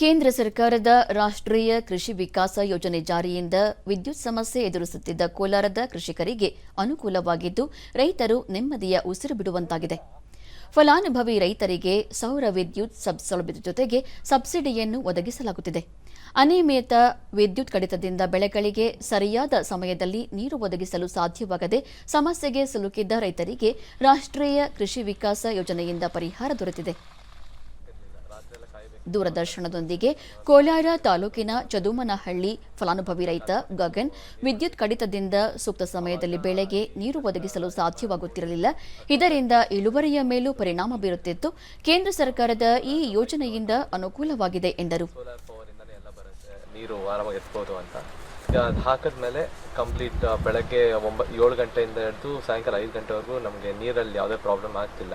ಕೇಂದ್ರ ಸರ್ಕಾರದ ರಾಷ್ಟ್ರೀಯ ಕೃಷಿ ವಿಕಾಸ ಯೋಜನೆ ಜಾರಿಯಿಂದ ವಿದ್ಯುತ್ ಸಮಸ್ಯೆ ಎದುರಿಸುತ್ತಿದ್ದ ಕೋಲಾರದ ಕೃಷಿಕರಿಗೆ ಅನುಕೂಲವಾಗಿದ್ದು, ರೈತರು ನೆಮ್ಮದಿಯ ಉಸಿರು ಬಿಡುವಂತಾಗಿದೆ. ಫಲಾನುಭವಿ ರೈತರಿಗೆ ಸೌರ ವಿದ್ಯುತ್ ಸಬ್, ಸೌಲಭ್ಯದ ಜೊತೆಗೆ ಸಬ್ಸಿಡಿಯನ್ನು ಒದಗಿಸಲಾಗುತ್ತಿದೆ. ಅನಿಯಮಿತ ವಿದ್ಯುತ್ ಕಡಿತದಿಂದ ಬೆಳೆಗಳಿಗೆ ಸರಿಯಾದ ಸಮಯದಲ್ಲಿ ನೀರು ಒದಗಿಸಲು ಸಾಧ್ಯವಾಗದೆ ಸಮಸ್ಯೆಗೆ ಸಿಲುಕಿದ್ದ ರೈತರಿಗೆ ರಾಷ್ಟ್ರೀಯ ಕೃಷಿ ವಿಕಾಸ ಯೋಜನೆಯಿಂದ ಪರಿಹಾರ ದೊರೆತಿದೆ. ದೂರದರ್ಶನದೊಂದಿಗೆ ಕೋಲಾರ ತಾಲೂಕಿನ ಚದುಮನಹಳ್ಳಿ ಫಲಾನುಭವಿ ರೈತ ಗಗನ್, ವಿದ್ಯುತ್ ಕಡಿತದಿಂದ ಸೂಕ್ತ ಸಮಯದಲ್ಲಿ ಬೆಳೆಗೆ ನೀರು ಒದಗಿಸಲು ಸಾಧ್ಯವಾಗುತ್ತಿರಲಿಲ್ಲ. ಇದರಿಂದ ಇಳುವರಿಯ ಮೇಲೂ ಪರಿಣಾಮ ಬೀರುತ್ತಿತ್ತು. ಕೇಂದ್ರ ಸರ್ಕಾರದ ಈ ಯೋಜನೆಯಿಂದ ಅನುಕೂಲವಾಗಿದೆ ಎಂದರು. ಮೇಲೆ ನೀರು ಎತ್ಬೋದು ಅಂತ. ಕಂಪ್ಲೀಟ್, ಬೆಳಗ್ಗೆ ಒಂಬ ಏಳು ಗಂಟೆಯಿಂದ ಹಿಡಿದು ಸಾಯಂಕಾಲ ಐದು ಗಂಟೆವರೆಗೂ ನಮಗೆ ನೀರಲ್ಲಿ ಯಾವುದೇ ಪ್ರಾಬ್ಲಮ್ ಆಗ್ತಿಲ್ಲ.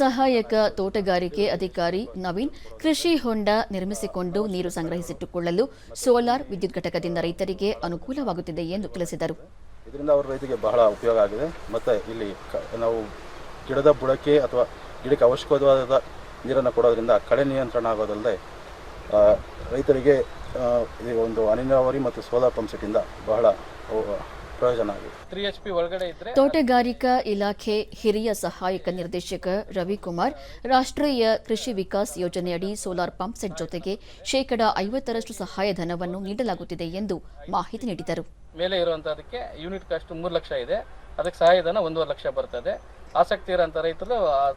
ಸಹಾಯಕ ತೋಟಗಾರಿಕೆ ಅಧಿಕಾರಿ ನವೀನ್ ಕೃಷಿ ಹೊಂಡ ನಿರ್ಮಿಸಿಕೊಂಡು ನೀರು ಸಂಗ್ರಹಿಸಿಟ್ಟುಕೊಳ್ಳಲು ಸೋಲಾರ್ ವಿದ್ಯುತ್ ಘಟಕದಿಂದ ರೈತರಿಗೆ ಅನುಕೂಲವಾಗುತ್ತಿದೆ ಎಂದು ತಿಳಿಸಿದರು. ಇದರಿಂದ ಅವರ ರೈತರಿಗೆ ಬಹಳ ಉಪಯೋಗ ಆಗಿದೆ. ಮತ್ತು ಇಲ್ಲಿ ನಾವು ಗಿಡದ ಬುಡಕ್ಕೆ ಅಥವಾ ಗಿಡಕ್ಕೆ ಅವಶ್ಯಕವಾದ ನೀರನ್ನು ಕೊಡೋದ್ರಿಂದ ಕಳೆ ನಿಯಂತ್ರಣ ಆಗೋದಲ್ಲದೆ ರೈತರಿಗೆ ಒಂದು ಹನಿ ನೀರಾವರಿ ಮತ್ತು ಸೋಲಾರ್ ಪಂಪ್ ಸೆಟ್ಟಿಂದ ಬಹಳ ಪ್ರಯೋಜನ ಆಗಿದೆ. ತೋಟಗಾರಿಕಾ ಇಲಾಖೆ ಹಿರಿಯ ಸಹಾಯಕ ನಿರ್ದೇಶಕ ರವಿಕುಮಾರ್ ರಾಷ್ಟ್ರೀಯ ಕೃಷಿ ವಿಕಾಸ್ ಯೋಜನೆಯಡಿ ಸೋಲಾರ್ ಪಂಪ್ ಸೆಟ್ ಜೊತೆಗೆ ಶೇಕಡಾ ಐವತ್ತರಷ್ಟು ಸಹಾಯಧನವನ್ನು ನೀಡಲಾಗುತ್ತಿದೆ ಎಂದು ಮಾಹಿತಿ ನೀಡಿದರು. ಮೇಲೆ ಇರುವಂತಹದಕ್ಕೆ ಯೂನಿಟ್ ಕಾಸ್ಟ್ ಮೂರು ಲಕ್ಷ ಇದೆ. ಅದಕ್ಕೆ ಸಹಾಯಧನ ಒಂದೂವರೆ ಲಕ್ಷ ಬರ್ತದೆ. ಆಸಕ್ತಿ ಇರೋಂಥ ರೈತರು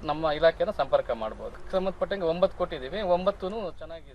ನಮ್ಮ ಇಲಾಖೆಯನ್ನು ಸಂಪರ್ಕ ಮಾಡಬಹುದು ಸಂಬಂಧಪಟ್ಟಂಗೆ ಒಂಬತ್ತು ಕೊಟ್ಟಿದ್ದೀವಿ ಒಂಬತ್ತು ಚೆನ್ನಾಗಿದೆ